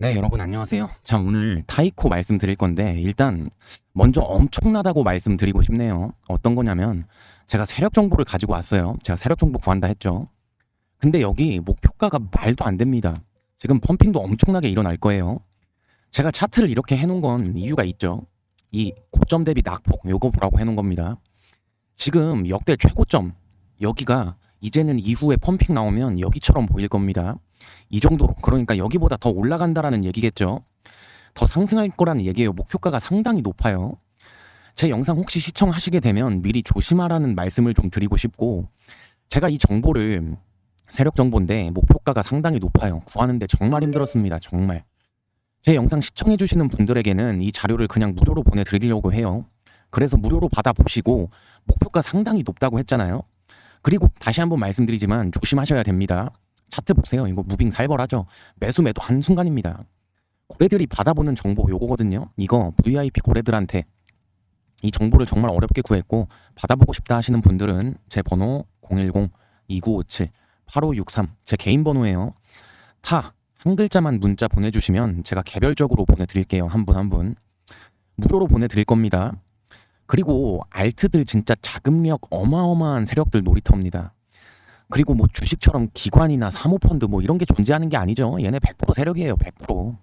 네, 여러분 안녕하세요. 자, 오늘 타이코 말씀드릴 건데 일단 먼저 엄청나다고 말씀드리고 싶네요. 어떤 거냐면 제가 세력 정보를 가지고 왔어요. 제가 세력 정보 구한다 했죠. 근데 여기 목표가가 말도 안 됩니다. 지금 펌핑도 엄청나게 일어날 거예요. 제가 차트를 이렇게 해놓은 건 이유가 있죠. 이 고점 대비 낙폭 요거 보라고 해놓은 겁니다. 지금 역대 최고점 여기가 이제는 이후에 펌핑 나오면 여기처럼 보일 겁니다. 이 정도로 그러니까 여기보다 더 올라간다라는 얘기겠죠. 더 상승할 거라는 얘기예요. 목표가가 상당히 높아요. 제 영상 혹시 시청하시게 되면 미리 조심하라는 말씀을 좀 드리고 싶고 제가 이 정보를 세력 정보인데 목표가가 상당히 높아요. 구하는데 정말 힘들었습니다. 정말. 제 영상 시청해 주시는 분들에게는 이 자료를 그냥 무료로 보내 드리려고 해요. 그래서 무료로 받아 보시고 목표가 상당히 높다고 했잖아요. 그리고 다시 한번 말씀드리지만 조심하셔야 됩니다. 차트 보세요. 이거 무빙 살벌하죠. 매수 매도 한 순간입니다. 고래들이 받아보는 정보 요거거든요. 이거 VIP 고래들한테 이 정보를 정말 어렵게 구했고 받아보고 싶다 하시는 분들은 제 번호 010-2957-8563 제 개인 번호예요. 타 한 글자만 문자 보내주시면 제가 개별적으로 보내드릴게요. 한 분 한 분. 무료로 보내드릴 겁니다. 그리고 알트들 진짜 자금력 어마어마한 세력들 놀이터입니다. 그리고 뭐 주식처럼 기관이나 사모펀드 뭐 이런 게 존재하는 게 아니죠. 얘네 100% 세력이에요. 100%.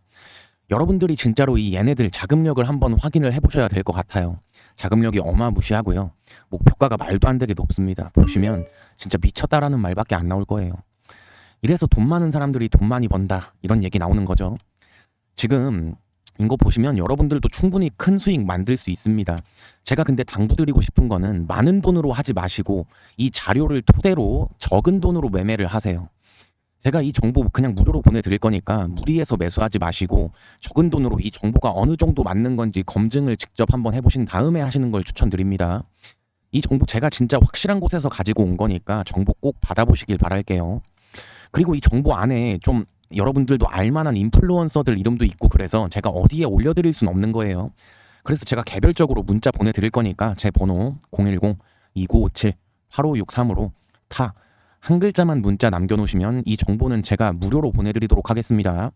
여러분들이 진짜로 이 얘네들 자금력을 한번 확인을 해보셔야 될 것 같아요. 자금력이 어마무시하고요. 목표가가 말도 안 되게 높습니다. 보시면 진짜 미쳤다라는 말밖에 안 나올 거예요. 이래서 돈 많은 사람들이 돈 많이 번다 이런 얘기 나오는 거죠. 지금 이거 보시면 여러분들도 충분히 큰 수익 만들 수 있습니다. 제가 근데 당부드리고 싶은 거는 많은 돈으로 하지 마시고 이 자료를 토대로 적은 돈으로 매매를 하세요. 제가 이 정보 그냥 무료로 보내드릴 거니까 무리해서 매수하지 마시고 적은 돈으로 이 정보가 어느 정도 맞는 건지 검증을 직접 한번 해보신 다음에 하시는 걸 추천드립니다. 이 정보 제가 진짜 확실한 곳에서 가지고 온 거니까 정보 꼭 받아보시길 바랄게요. 그리고 이 정보 안에 좀 여러분들도 알만한 인플루언서들 이름도 있고 그래서 제가 어디에 올려드릴 순 없는 거예요. 그래서 제가 개별적으로 문자 보내드릴 거니까 제 번호 010-2957-8563으로 타한 글자만 문자 남겨놓으시면 이 정보는 제가 무료로 보내드리도록 하겠습니다.